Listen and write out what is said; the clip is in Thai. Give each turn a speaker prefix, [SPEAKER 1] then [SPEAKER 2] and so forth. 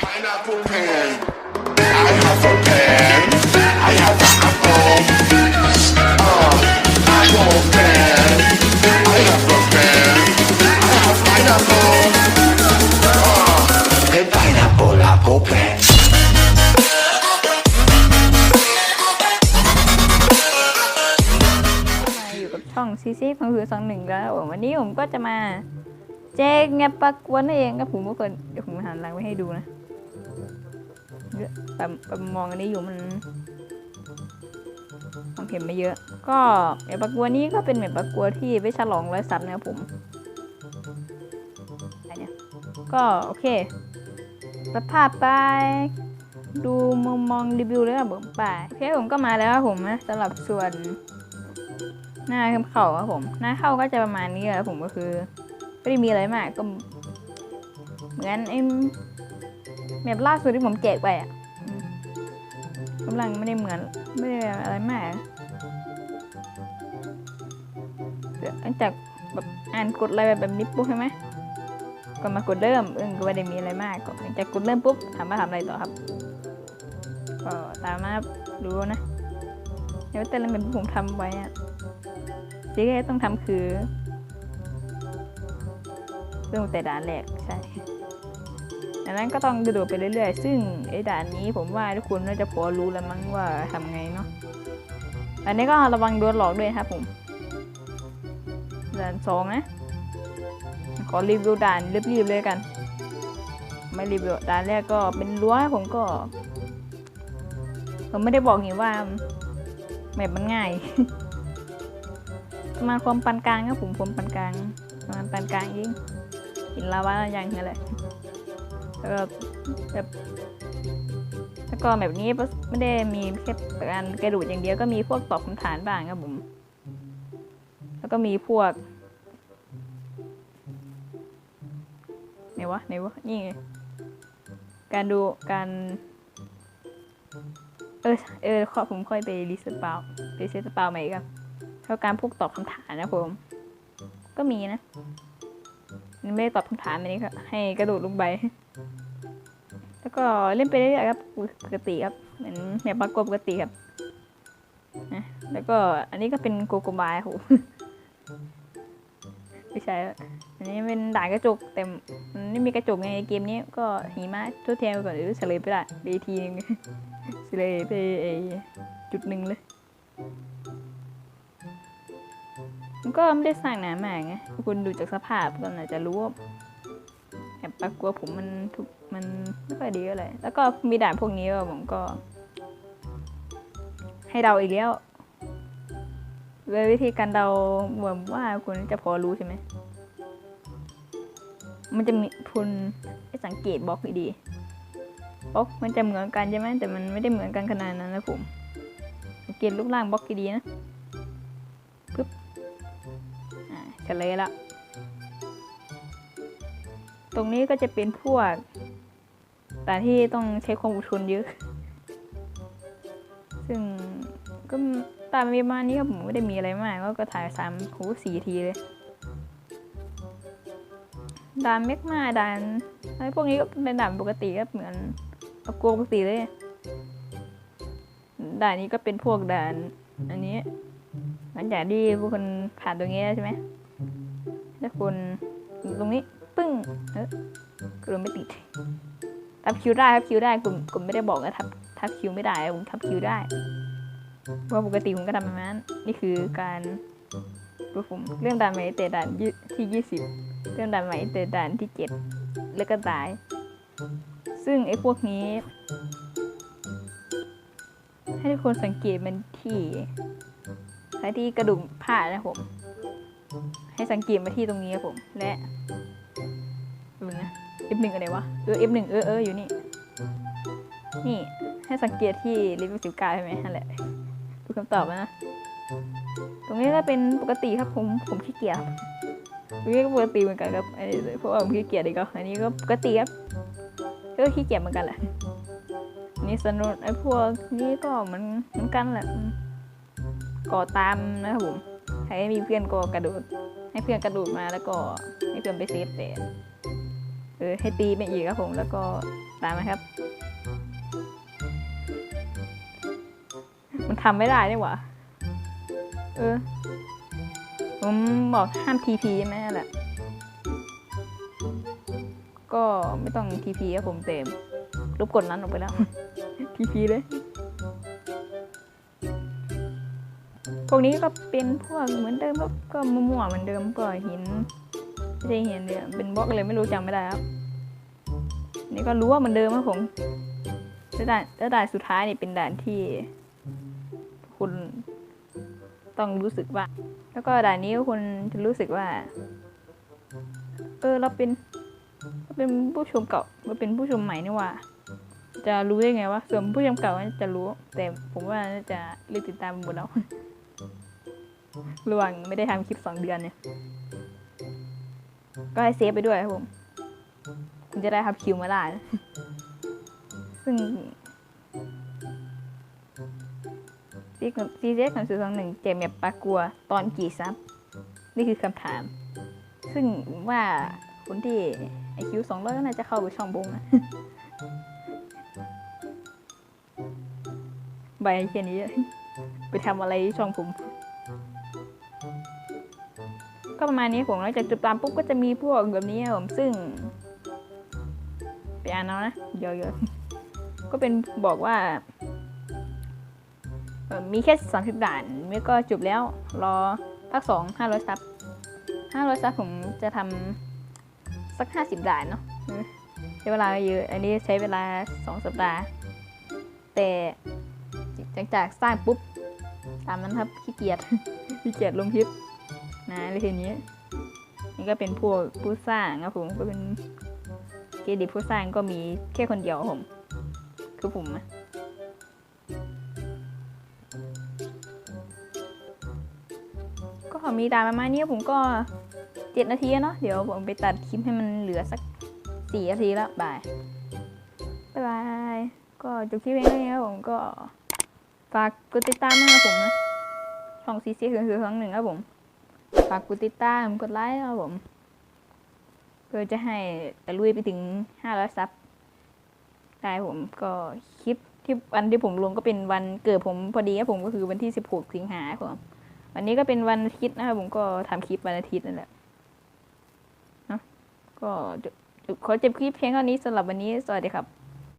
[SPEAKER 1] Pineapple pen. I have a pen. I have an apple. Uh, apple pen. I have a pen. I have pineapple. Uh, a pineapple apple pen.
[SPEAKER 2] มาอยู่กับช่องซีซีฟังคือสองหนึ่งแล้วผมวันนี้ผมก็จะมา แจกแงบปากกวนนั่นเองครับผมก็คนเดี๋ยวผมหันหลังไว้ให้ดูนะเยอะ แต่มองอันนี้อยู่มันมองเห็นไม่เยอะ ก็แมบปากกวนี้ก็เป็นแมบปากกวที่ไปฉลองร้อยซับนะครับผมอันนี้ก็โอเคสภาพไปดูมุมมองรีวิวเลยครับผมไปโอเคผมก็มาแล้วครับผมนะสำหรับส่วน หน้าเข่าครับผม หน้าเข้าก็จะประมาณนี้แหละผมก็คือไม่ได้มีอะไรมากก็เหมือนไอ้ แบบล่าสุดที่ผมแจกไปอะกำลังไม่ได้เหมือนไม่ได้อะไรมากเดี๋ยวจากแบบอ่านกดอะไรแบบนี้ปุ๊บใช่ไหมก็มากดเริ่มเออก็ไม่ได้มีอะไรมากก็หลังจากกดเริ่มปุ๊บถามว่าทำอะไรต่อครับก็ตามมาดูนะเดี๋ยวแต่ละแบบที่ผมทำไว้อะสิ่งที่ต้องทำคือเรื่องแต่ด่านแรกใช่ ดังนั้นก็ต้องกระโดดไปเรื่อยๆ ซึ่งไอ้ด่านนี้ผมว่าทุกคนน่าจะพอรู้แล้วมั้งว่าทำไงเนาะ อันนี้ก็ระวังโดนหลอกด้วยครับผม ด่านสองนะ ขอรีวิวด่านรีบๆเลยกัน ไม่รีวิวด่านแรกก็เป็นรั้วผมก็ ผมไม่ได้บอกนี่ว่าแบบมันง่าย ประมาณความปานกลางครับผมความปานกลางประมาณปานกลางเองหินลาวาอย่างเงี้ยแหละ แล้วก็แบบแล้วก็แบบนี้ไม่ได้มีแค่การกระดูดอย่างเดียวก็มีพวกตอบคำถามบ้างครับผม แล้วก็มีพวกไหนวะไหนวะนี่ไงการดูการ เออเออขอผมค่อยไปรีเซ็ตเปล่าไปเซ็ตเปล่าใหม่ครับเท่าการพวกตอบคำถามนะผม ก็มีนะ ไม่ได้ตอบคำถามอันนี้ครับให้กระโดดลงไป แล้วก็เล่นไปเรื่อยๆครับปกติครับเหมือนแบบปรากฏปกติครับนะแล้วก็อันนี้ก็เป็นโกโกบายครับผมไม่ใช่อันนี้เป็นด่านกระจกแต่มันไม่มีกระจกไงเกมนี้ก็หิมะทั่วแทนไปก่อนหรือเฉลยไปละไปทีนึงเฉลยไปไอจุดหนึ่งเลย ก็ไม่ได้สร้างหนามาไงคุณดูจากสภาพก็น่าจะรู้ว่าแอบปากกลัวผมมันทุกมันไม่ค่อยดีอะไรแล้วก็มีด่านพวกนี้ว่าผมก็ ให้เดาอีกแล้วเลยวิธีการเดาเหมือนว่าคุณจะพอรู้ใช่ไหม มันจะมีคุณสังเกตบล็อกดีบล็อกมันจะเหมือนกันใช่ไหมแต่มันไม่ได้เหมือนกันขนาดนั้นนะผมสังเกตรูปร่างบล็อกดีนะ อ่าเลยละ ตรงนี้ก็จะเป็นพวก แต่ที่ต้องใช้ความอดทนเยอะ ซึ่งก็ตามประมาณนี้ครับผมไม่ได้มีอะไรมาก ก็ถ่ายสามโหสี่ทีเลยด่านเมกมาด่านอะไรพวกนี้ก็เป็นด่านปกติครับเหมือนเอากลัวปกติเลย ด่านนี้ก็เป็นพวกด่าน อันนี้หลังจากที่พวกคนผ่านตรงนี้แล้วใช่ไหม ถ้าคุณอยู่ตรงนี้ปึ้งเออกระโดดไม่ติดทับคิวได้ทับคิวได้กลุ่มกลุ่มไม่ได้บอกนะทับทับคิวไม่ได้ผมทับคิวได้เพราะว่าปกติผมก็ทำแบบนั้น นี่คือการดูผมเรื่องด่านใหม่เตะด่านที่ยี่สิบเรื่องด่านใหม่เตะด่านที่เจ็ดแล้วก็ตาย ซึ่งไอ้พวกนี้ ให้ทุกคนสังเกตมันที่ใช้ที่กระดุมผ้านะผม ให้สังเกตมาที่ตรงนี้ครับผมและดูนะ F1 อะไรวะเออ F1 เออเอออยู่นี่ นี่ให้สังเกตที่เลเวลสิบเก้าใช่ไหมนั่นแหละดูคำตอบนะ ตรงนี้ก็เป็นปกติครับผมผมขี้เกียจตรงนี้ก็ปกติเหมือนกันครับอันนี้เพราะว่าผมขี้เกียจอีกแล้วอันนี้ก็ปกติครับก็ขี้เกียจเหมือนกันแหละนี่สนุกไอ้พวกนี้ก็เหมือนเหมือนกันแหละก่อตามนะครับผม ให้มีเพื่อนก็กระโดด ให้เพื่อนกระโดดมาแล้วก็ให้เพื่อนไปเซฟแต่เออให้ตีไปอีกครับผมแล้วก็ตามมาครับ มันทำไม่ได้นี่หว่าเออผมบอกห้ามทีพีใช่ไหมนั่นแหละก็ไม่ต้องทีพีครับผมเต็มลบกดนั้นออกไปแล้วทีพีเลย พวกนี้ก็เป็นพวกเหมือนเดิมครับก็มั่วๆเหมือนเดิมก็หินไม่ใช่หินเนี่ยเป็นบล็อกเลยไม่รู้จำไม่ได้ครับนี่ก็รู้ว่าเหมือนเดิมครับผมแล้วด่านแล้วด่านสุดท้ายนี่เป็นด่านที่คุณต้องรู้สึกว่า แล้วก็ด่านนี้คุณจะรู้สึกว่า เออเราเป็นเราเป็นผู้ชมเก่าเราเป็นผู้ชมใหม่นี่หว่า จะรู้ได้ไงวะส่วนผู้ชมเก่าน่าจะรู้ แต่ผมว่าน่าจะเลือกติดตามหมดแล้วระหว่างไม่ได้ทำคลิปสองเดือนเนี่ย ก็ให้เซฟไปด้วยครับผม คุณจะได้ทับคิวมาได้นะซึ่งซีซีเจสของสื่อสองหนึ่งเจมแบบปากลัวตอนกี่ซับ นี่คือคำถาม ซึ่งว่าคนที่ไอคิวสองร้อยก็น่าจะเข้าไปช่องบงนะ ใบแค่นี้ ไปทำอะไรช่องผม ก็ประมาณนี้ผมหลังจากจุดตามปุ๊บก็จะมีพวกแบบนี้ผมซึ่ง ไปอ่านเอานะเยอะๆก็เป็นบอกว่ามีแค่สามสิบด่านเมื่อก็จบแล้ว รอภาคสองห้าร้อยซับห้าร้อยซับผมจะทำสักห้าสิบด่านเนาะใช้เวลาเยอะ อันนี้ใช้เวลาสองสัปดาห์ แต่ ลังจากสร้างปุ๊บ ตามนั้นครับขี้เกียจขี้เกียจลงคลิปนะเลยทีนี้นี่ก็เป็นพวกผู้สร้างครับผมก็เป็นเครดิตผู้สร้างก็มีแค่คนเดียวผม คือผมนะก็มีตามประมาณนี้ผมก็เจ็ดนาทีเนาะเดี๋ยวผมไปตัดคลิปให้มันเหลือสักสี่นาทีแล้วบายบาย ก็จบคลิปเพียงเท่านี้ครับผมก็ ฝากกดติดตามนะครับผมนะช่องซีซีคือคือครั้งหนึ่งครับผม ฝากกดติดตามกดไลค์ครับผม เพื่อจะให้ตะลุยไปถึงห้าร้อยซับได้ผมก็คลิปที่วันที่ผมลงก็เป็นวันเกิดผมพอดีครับผมก็คือวันที่สิบหกสิงหาคมวันนี้ก็เป็นวันอาทิตย์นะครับผมก็ทำคลิปวันอาทิตย์นั่นแหละเนาะก็ขอจบคลิปเพียงเท่านี้สำหรับวันนี้สวัสดีครับ